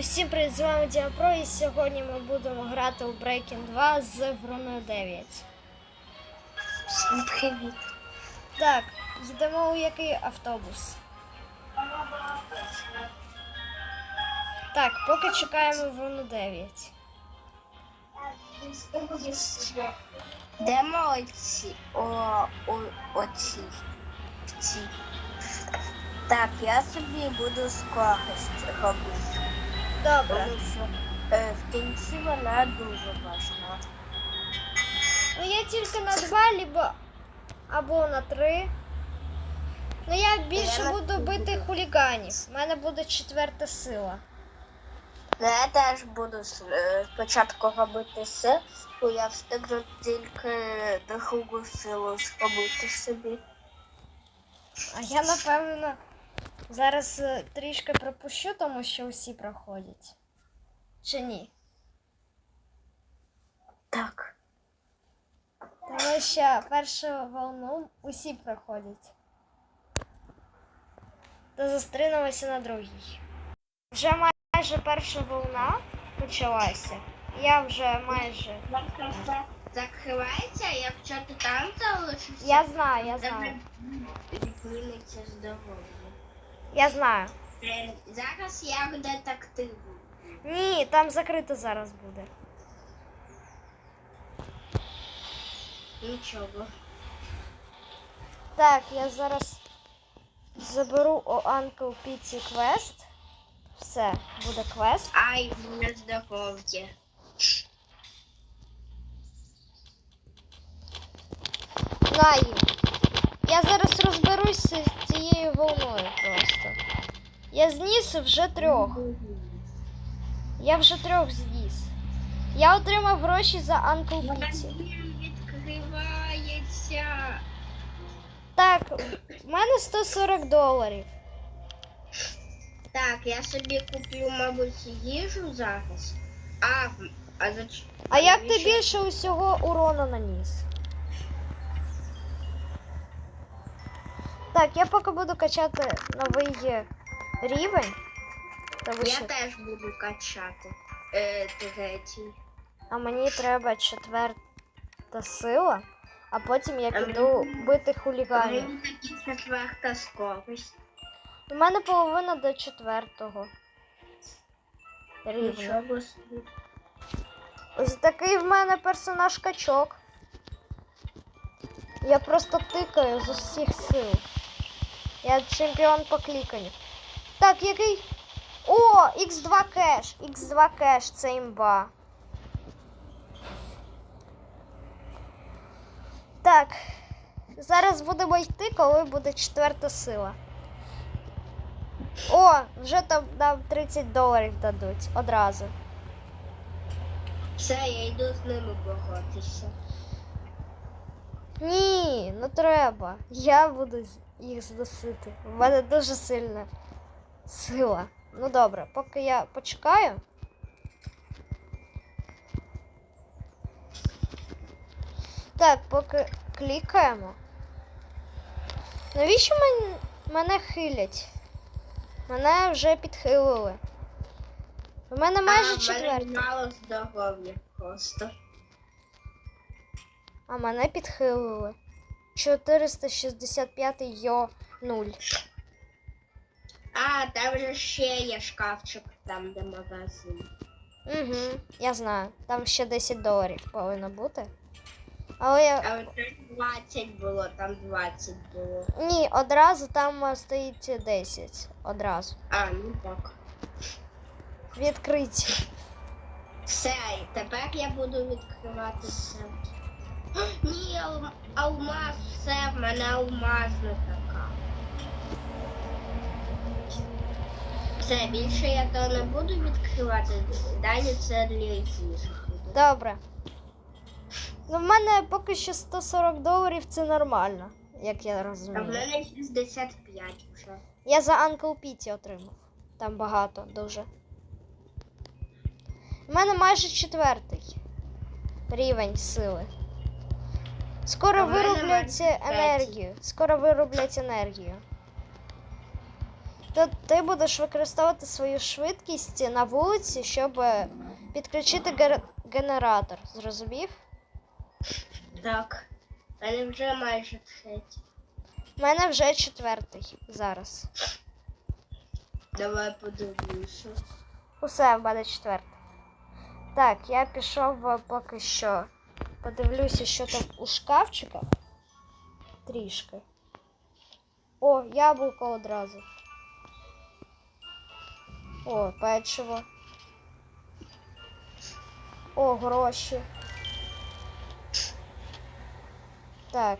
Усім привіт, з вами Діапро і сьогодні ми будемо грати у Breaking 2 з Вроною 9. Всім привіт. Так, йдемо у який автобус. Так, поки чекаємо Врону 9. Де молодці? О, о, оці. Ці. Так, я собі буду скорість робити. Добре. Тому що е, в кінці вона дуже важна. Ну я тільки на 2, либо або на 3. Ну я більше Я на буду три бити буду. хуліганів. У мене буде четверта сила. Ну, я теж буду с- е, спочатку робити все, бо я встигну тільки другу силу зробити собі. А я напевно зараз е, трішки пропущу, тому що усі проходять. Чи ні? Так. Тому що першу волну усі проходять. То зустрінемося на другій. Вже майже перша волна почалася. Я вже майже. Закривається, якщо ти там залишишся. Я знаю, я знаю. Відміниться здоров'я. Я знаю. Зараз я детектив. Ні, там закрито зараз буде. Нічого. Так, я зараз заберу у Uncle Піці квест. Все, буде квест. Ай, не здоров'я. На їм. Я зараз розберусь з цією волною просто. Я зніс вже трьох. Я вже трьох зніс. Я отримав гроші за Uncle Піці. відкривається. Так, в мене 140 доларів. Так, я собі куплю, мабуть, їжу зараз. А, а за А як ти більше усього урону наніс? Так, я поки буду качати новий е, рівень. Тому Я що... теж буду качати. Е, третій. А мені треба четверта сила, а потім я піду мені- бити хуліганів. Мені четверта скорість. У мене половина до четвертого рівня. Ось такий в мене персонаж качок. Я просто тикаю з усіх сил. Я чемпіон по кліканню. Так, який. О, Х2 кеш. Х2 кеш, це імба. Так. Зараз будемо йти, коли буде четверта сила. О, вже там нам 30 доларів дадуть одразу. Все, я йду з ними боротися. Ні, не треба. Я буду їх зносити. У мене дуже сильна сила. Ну добре, поки я почекаю. Так, поки клікаємо. Навіщо мен- мене хилять? Мене вже підхилили. У мене майже а, мене мало здоров'я просто. А мене підхилили. 465 йо 0. А, там же ще є шкафчик, там де магазин. Угу, я знаю. Там ще 10 доларів повинно бути. Але я. А от тут 20 було, там 20 було. Ні, одразу там стоїть 10. Одразу. А, ну так. Відкриті. Все, тепер я буду відкривати все. Ні, алмаз, все, в мене алмазна така. Все, більше я то не буду відкривати. Далі це для буде. Добре. Ну, в мене поки що 140 доларів це нормально, як я розумію. А в мене 65 вже. Я за Uncle Піті отримав. Там багато дуже. У мене майже четвертий рівень сили. Скоро вироблять енергію. Скоро вироблять енергію. То ти будеш використовувати свою швидкість на вулиці, щоб е, підключити гер- генератор. Зрозумів? Так. У мене вже майже третій. У мене вже четвертий зараз. Давай подивлюся. Усе, в мене четвертий. Так, я пішов е, поки що. Подивлюся, що там у шкафчиках. Трішки. О, яблуко одразу. О, печиво. О, гроші. Так.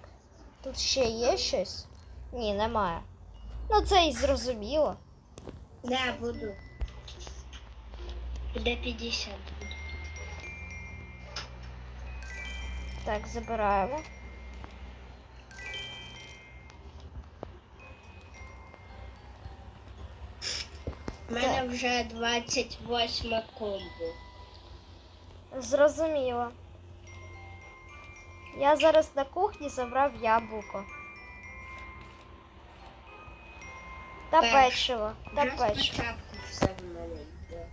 Тут ще є щось? Ні, немає. Ну це і зрозуміло. Да, буду. Буде 50 Так, забираємо. У мене вже 28 комбо. Зрозуміло. Я зараз на кухні забрав яблуко. Та Так. печиво. Та Вже печиво. спочатку все в мене йде.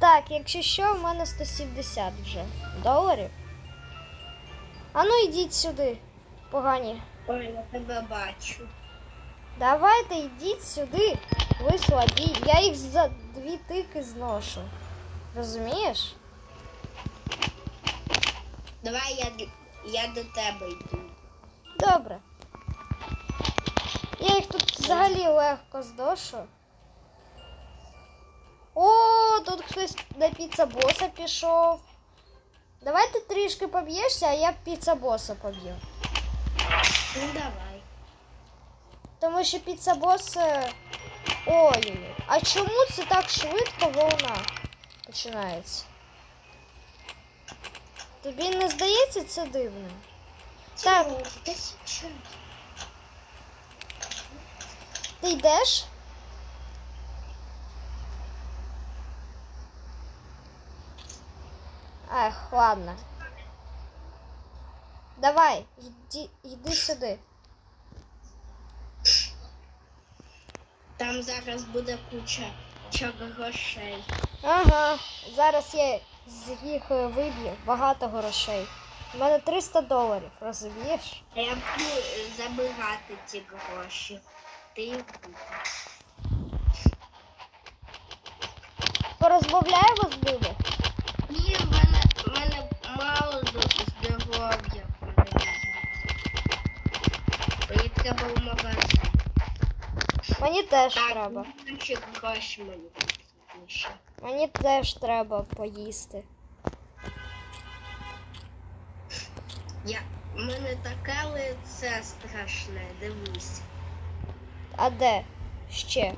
Так, якщо що, в мене 170 вже доларів. А ну йдіть сюди, погані. Ой, я тебе бачу. Давайте йдіть сюди. Ви слабі. Я їх за дві тики зношу. Розумієш? Давай я, я до тебе йду. Добре. Я їх тут взагалі легко здошу. О, тут хтось на піца-боса пішов. Давай ти трішки поб'єшся, а я піца-боса поб'ю. Ну давай. Тому що піца-бос. е, Ой, а чому це так швидко волна починається? Тобі не здається це дивним? Так, ти йдеш? Ех, ладно. Давай, йди, йди сюди. Там зараз буде куча чого грошей. Ага, зараз я з їх е, виб'ю багато грошей. У мене 300 доларів, розумієш? А я буду забирати ці гроші. Ти їх будеш. Порозмовляємо з ними. Ні, мало до- здоров'я. Мені треба в магазин. Мені теж Так, треба. гроші мені. Мені теж треба поїсти. Я, в мене таке лице страшне, дивись. А де? Ще.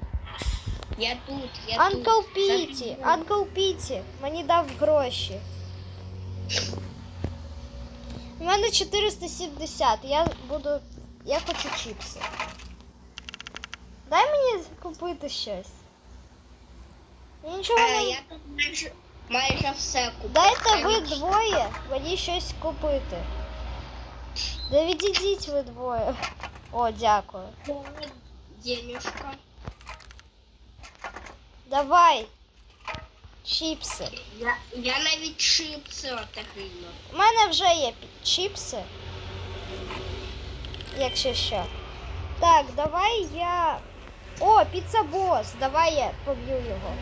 Я тут, я Анкл тут. Піті, Забігу. Анкл Піті, мені дав гроші. У мене 470, я буду. Я хочу чіпси. Дай мені купити щось. Я нічого Е, не. я тут майже, майже все купив. Дайте ви Хай двоє мені щось купити. Да відійдіть ви двоє. О, дякую. Денежка. Давай. Чіпси. Я, я навіть чипси отримав. У мене вже є чіпси. Якщо що. Так, давай я. О, піца бос. Давай я поб'ю його.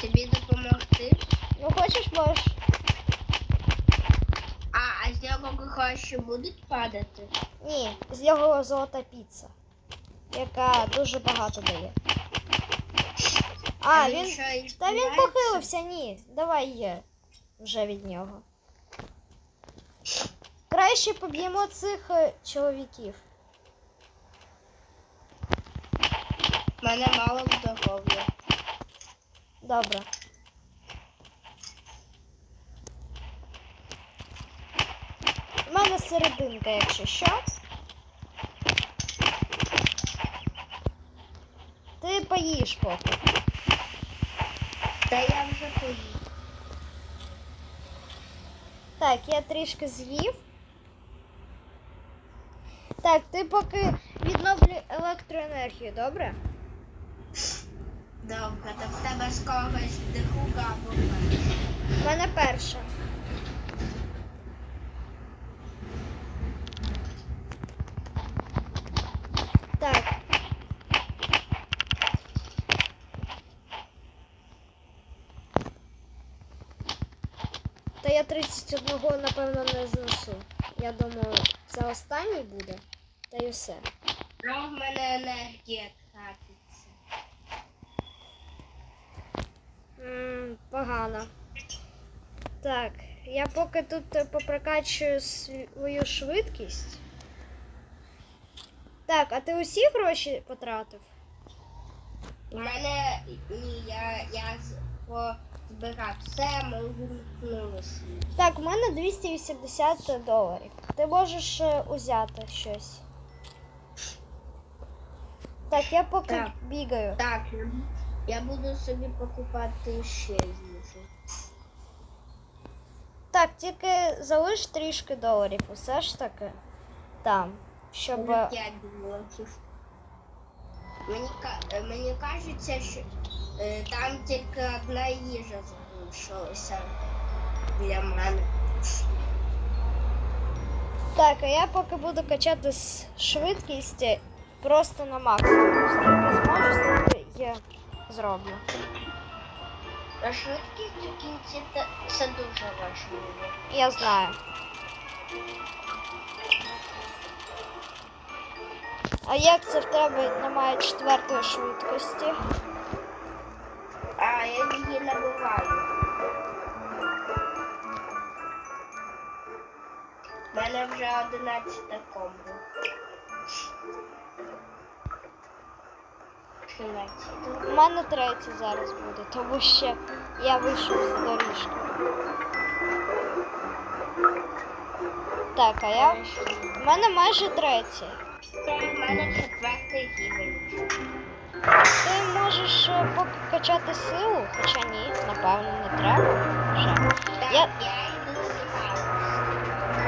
Тобі допомогти? Ну хочеш можеш? А, а з нього гроші будуть падати? Ні, з його золота піца. Яка дуже багато дає. А, він. Та він похилився, ні. Давай є вже від нього. Краще поб'ємо цих е, чоловіків. В мене мало здоров'я. Добре. У мене серединка, якщо що. Ти поїш поки. Та я вже поїв. Так, я трішки з'їв. Так, ти поки відновлюй електроенергію, добре? Добре, то в тебе з когось друга або. У мене перша. Так. Та я 31 напевно не знесу. Я думаю, це останній буде. Та й усе. А в мене енергія тратиться. М, погано. Так, я поки тут е, попрокачую свою швидкість. Так, а ти усі гроші потратив? У мене ні, я, я з- позбирав все, ми. Так, у мене 280 доларів. Ти можеш е, узяти щось. Так, я поки Так. бігаю. Так, я- буду собі покупати ще їжу. Так, тільки залиш трішки доларів, усе ж таки. Там. Щоб. Вже п'ять. Мені, мені кажеться, що там тільки одна їжа залишилася для мене. Так, а я поки буду качати с- швидкість просто на максимум. Скільки зможу, стільки я зроблю. А швидкість у кінці це дуже важливо. Я знаю. А як це в тебе немає четвертої швидкості? А я її набиваю. У мене вже 11 комбо. 13. У мене третє зараз буде, тому що я вийшов з доріжки. Так, а я. У мене майже третє. В мене четвертий рівень. Ти е, поки качати силу, хоча ні, напевно, не треба вже. Я-.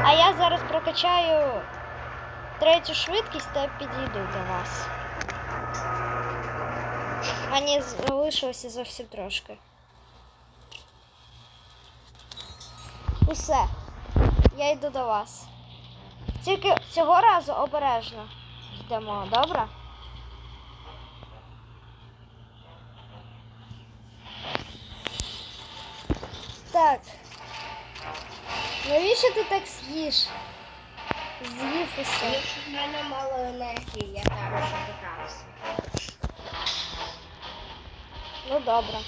А я зараз прокачаю третю швидкість та підійду до вас. Мені залишилося зовсім трошки. Усе. Я йду до вас. Тільки цього разу обережно йдемо, добре? Так. Навіщо ти так з'їш? З'їв усе. В мене мало енергії, я там забирався. Ну добре.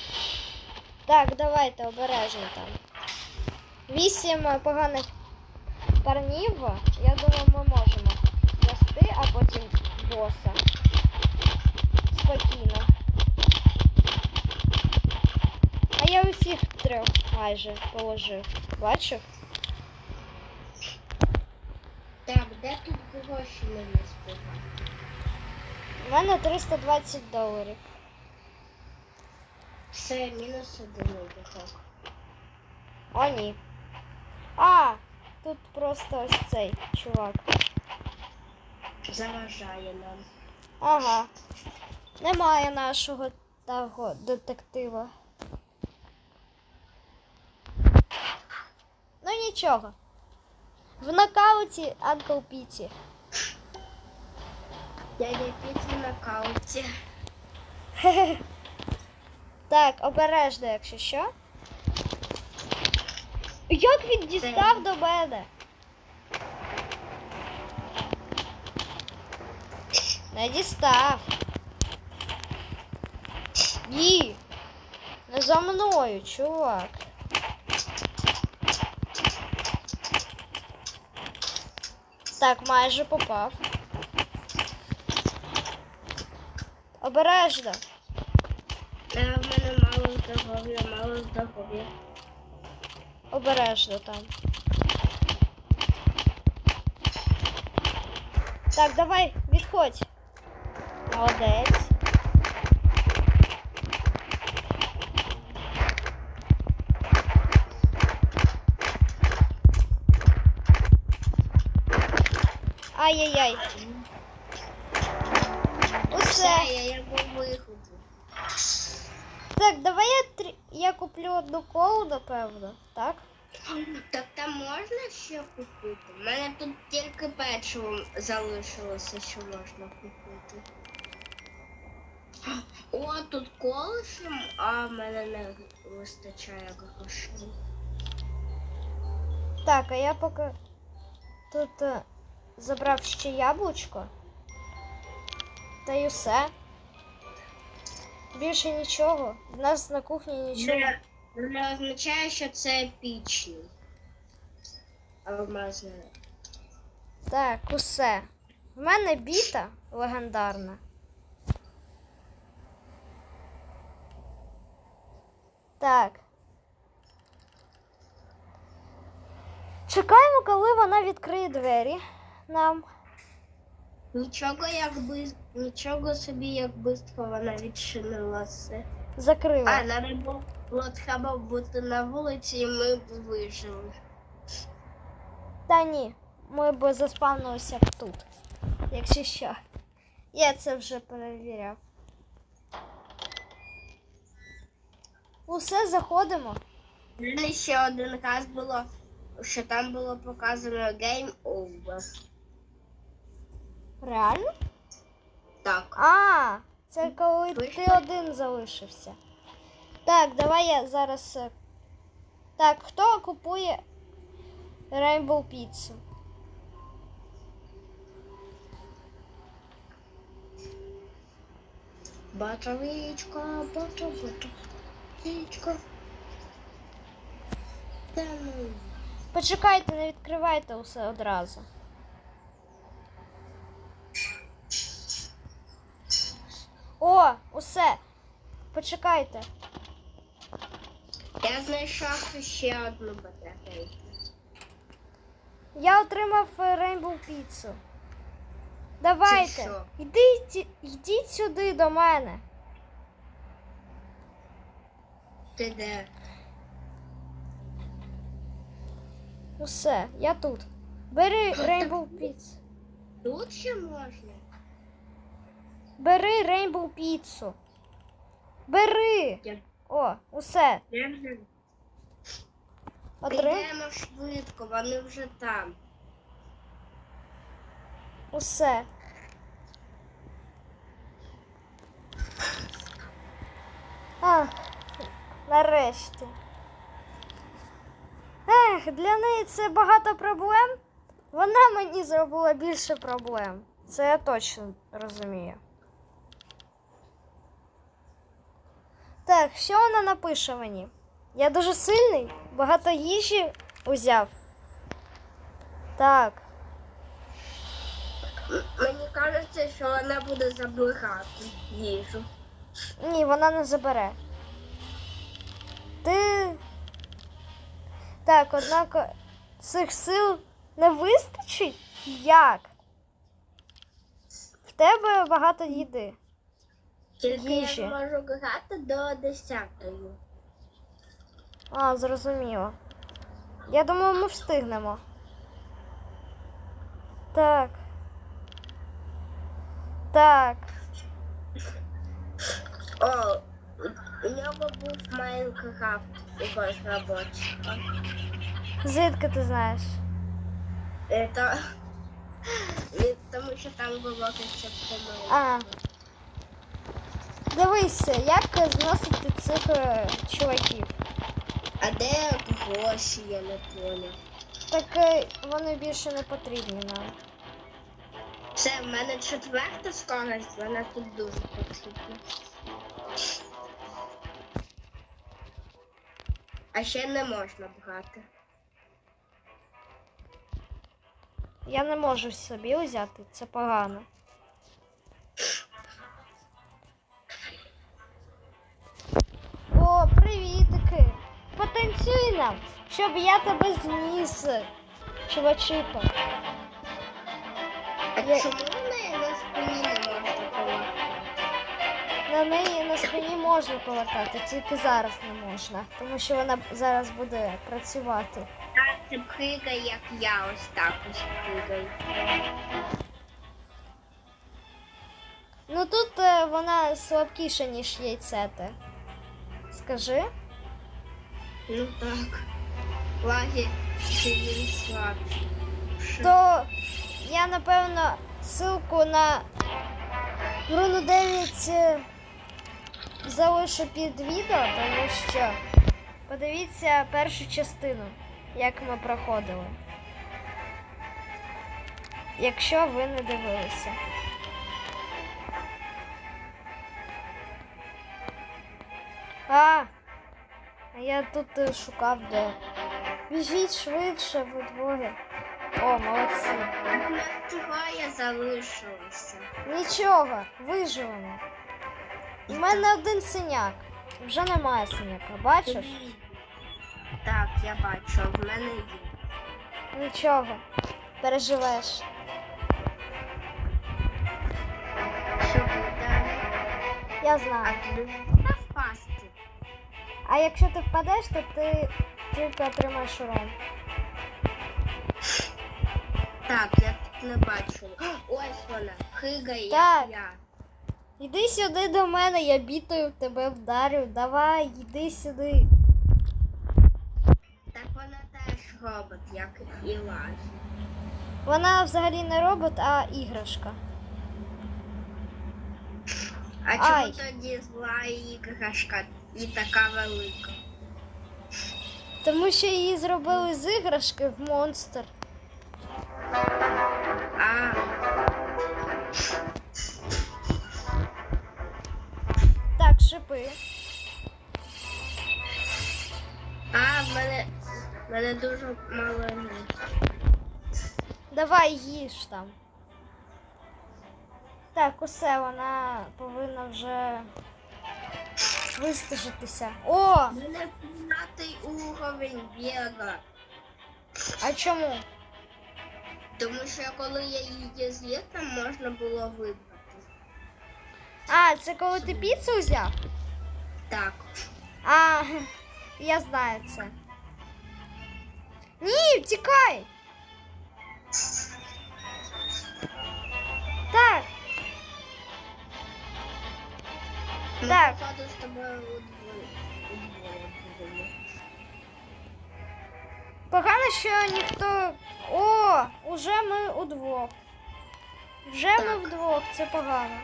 Так, давайте обережно там. Вісім е, поганих парнів. Я думаю, ми можемо вести, а потім боса. Спокійно. А я усіх трьох майже положив. Бачив? Так, де тут гроші мені збирати? У мене 320 доларів. Все, мінус один обіхок. О, ні. А, тут просто ось цей чувак. Заважає нам. Ага. Немає нашого того детектива. Ну нічого. В нокауті Анкл Піті. Я є піти на кауті. Так, обережно, якщо що. Як він дістав до мене? Не дістав. Ні. Не за мною, чувак. Так, майже попав. Обережно. А в мене мало здоров'я, мало здоров'я. Обережно там. Так, давай, відходь. Молодець. Ай-яй-яй. Усе. Все, я його виходжу. Так, давай я, трі- я куплю одну колу, напевно, так? Так там можна ще купити? У мене тут тільки печиво залишилося, що можна купити. О, тут колишем, а в мене не вистачає грошей. Так, а я поки тут е, Забрав ще яблучко. Та й усе. Більше нічого. В нас на кухні нічого. Не, не означає, що це епічні. Алмазне. Так, усе. В мене біта легендарна. Так. Чекаємо, коли вона відкриє двері нам. Нічого як би, нічого собі, як бистро вона відчинила все. Закрила. А, треба було треба бути на вулиці, і ми б вижили. Та ні, ми б заспавнилися б тут. Якщо що. Я це вже перевіряв. Усе заходимо. Ще один раз було, що там було показано Game Over. Реально? Так. А, це коли ти один залишився. Так, давай я зараз. е, Так, хто купує Rainbow Pizza? Батаричка, бата, батаричка. Ну. Почекайте, не відкривайте усе одразу. О, усе. Почекайте. Я знайшов ще одну батарейку. Я отримав Rainbow Pizza. Давайте. Йдіть, йдіть сюди до мене. Ти де? Усе, я тут. Бери Rainbow Pizza. Тут ще можна? Бери Rainbow Pizza. Бери. Я- О, усе. Я Підемо швидко, вони вже там. Усе. Ах, нарешті. Ех, для неї це багато проблем. Вона мені зробила більше проблем. Це я точно розумію. Так, що вона напише мені? Я дуже сильний, багато їжі узяв. Так. Мені кажеться, що вона буде забирати їжу. Ні, вона не забере. Ти. Так, однак цих сил не вистачить? Як? В тебе багато їди. Тільки Їжі. я можу грати до 10. А, зрозуміло. Я думаю, ми встигнемо. Так. Так. О, у нього був Майнкрафт у розробочика. Звідки ти знаєш? Это... Ні, Тому що там було рецепт А. Дивися, як зносити цих е, чуваків. А де гроші, я не поняв. Так е, вони більше не потрібні нам. Це в мене четверта скорость, вона тут дуже потрібна. А ще не можна брати. Я не можу собі взяти, це погано. Потанцюй нам, щоб я тебе зніс, чувачико. А Я- чому неї на спині не можна повати? На неї на спині можна повертати, тільки зараз не можна, тому що вона зараз буде працювати. А, Ти пригай, як я ось так ось пригай. Ну тут е, вона слабкіша, ніж яйцете. Скажи. Ну так. Лаги він. То я напевно ссылку на Груну 9 е, залишу під відео, тому що подивіться першу частину, як ми проходили. Якщо ви не дивилися. А, а я тут е, шукав де. Біжіть швидше вдвоє. О, молодці. У нас троє залишилося. Нічого, виживемо. У мене один синяк. Вже немає синяка, бачиш? Так, я бачу, в мене є. Нічого. Переживеш. Що буде? Я знаю. можна впасти? А якщо ти впадеш, то ти тільки отримаєш урон. Так, я тут не бачу. Ось вона, хигає, Так. я. Іди сюди до мене, я бітою тебе вдарю. Давай, іди сюди. Так вона теж робот, як і Лазі. Вона взагалі не робот, а іграшка. А Ай. тоді зла іграшка і така велика? Тому що її зробили з іграшки в монстр. А, Так, шипи. а в мене, в мене дуже мало місця. Давай їж там. Так, усе, вона повинна вже вистежитися. О! Мене п'ятий уровень біга. А чому? Тому що коли я її з'їв, там можна було вибрати. А, це коли ти піцу взяв? Так. А, я знаю це. Ні, втікай! Так, Так. погано, що ніхто. О, уже ми удвох. Вже ми вдвох, це погано.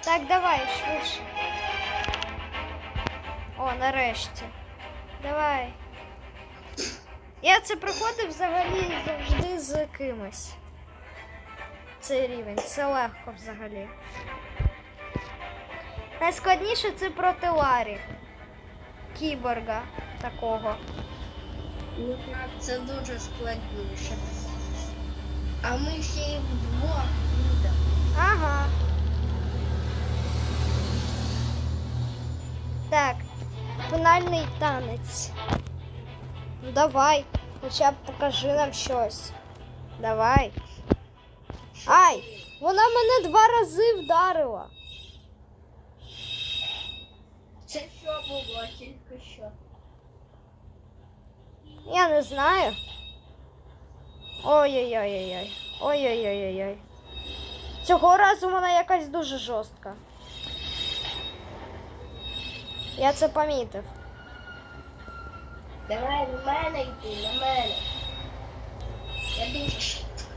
Так, давай, швидше. О, нарешті. Давай. Я це проходив взагалі завжди з кимось. Цей рівень. Це легко взагалі. Найскладніше це проти Ларі. Кіборга такого. Ну це дуже складніше. А ми ще й вдвох будемо. Ага. Так, фінальний танець. Ну давай, хоча б покажи нам щось. Давай. Ай, вона мене два рази вдарила. Це що було тільки що? Я не знаю. Ой-ой-ой-ой-ой. Ой-ой-ой-ой-ой. Цього разу вона якась дуже жорстка. Я це помітив. Давай на мене йди, на мене. Я дуже швидко.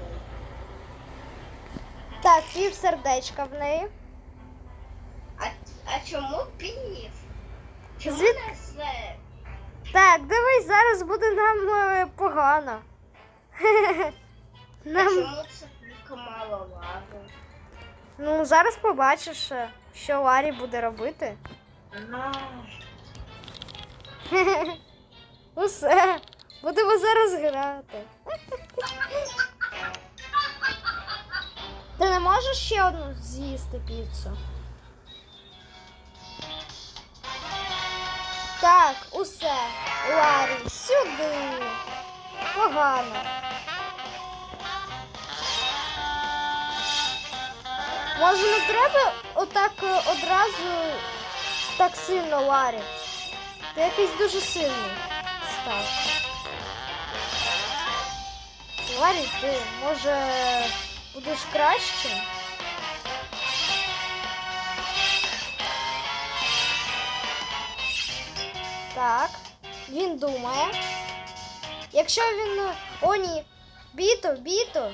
Так, пів сердечка в неї. А, а чому пів? Звід-? Так, дивись, зараз буде нам е, погано. Нам... чому це тільки мало лаги? Ну, зараз побачиш, е, що Ларі буде робити. Ага. Усе. Будемо зараз грати. Ти не можеш ще одну з'їсти піцу? Так, усе. Ларі, сюди. Погано. Може, не треба отак е, одразу так сильно Ларі? Ти якийсь дуже сильний став. Ларі, ти може будеш кращим? Так, він думає. Якщо він. е, О, ні. Біто, біто.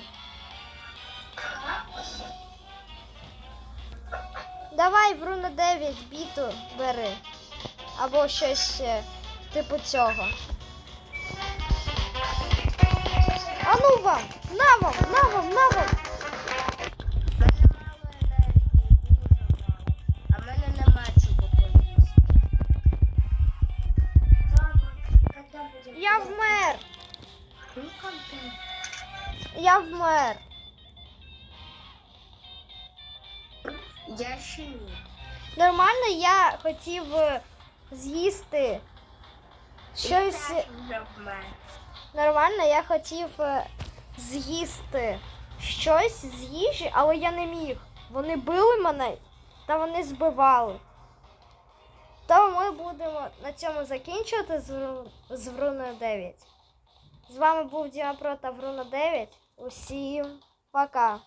Давай в руну 9 біту бери. Або щось е, типу цього. А ну вам! На вам! На вам! На вам! Хотів е, з'їсти щось. Нормально я хотів е, з'їсти щось з їжі, але я не міг. Вони били мене та вони збивали. Тому ми будемо на цьому закінчувати з, Вру- Вруною 9. З вами був Діма Про та Вруна 9. Усім пока!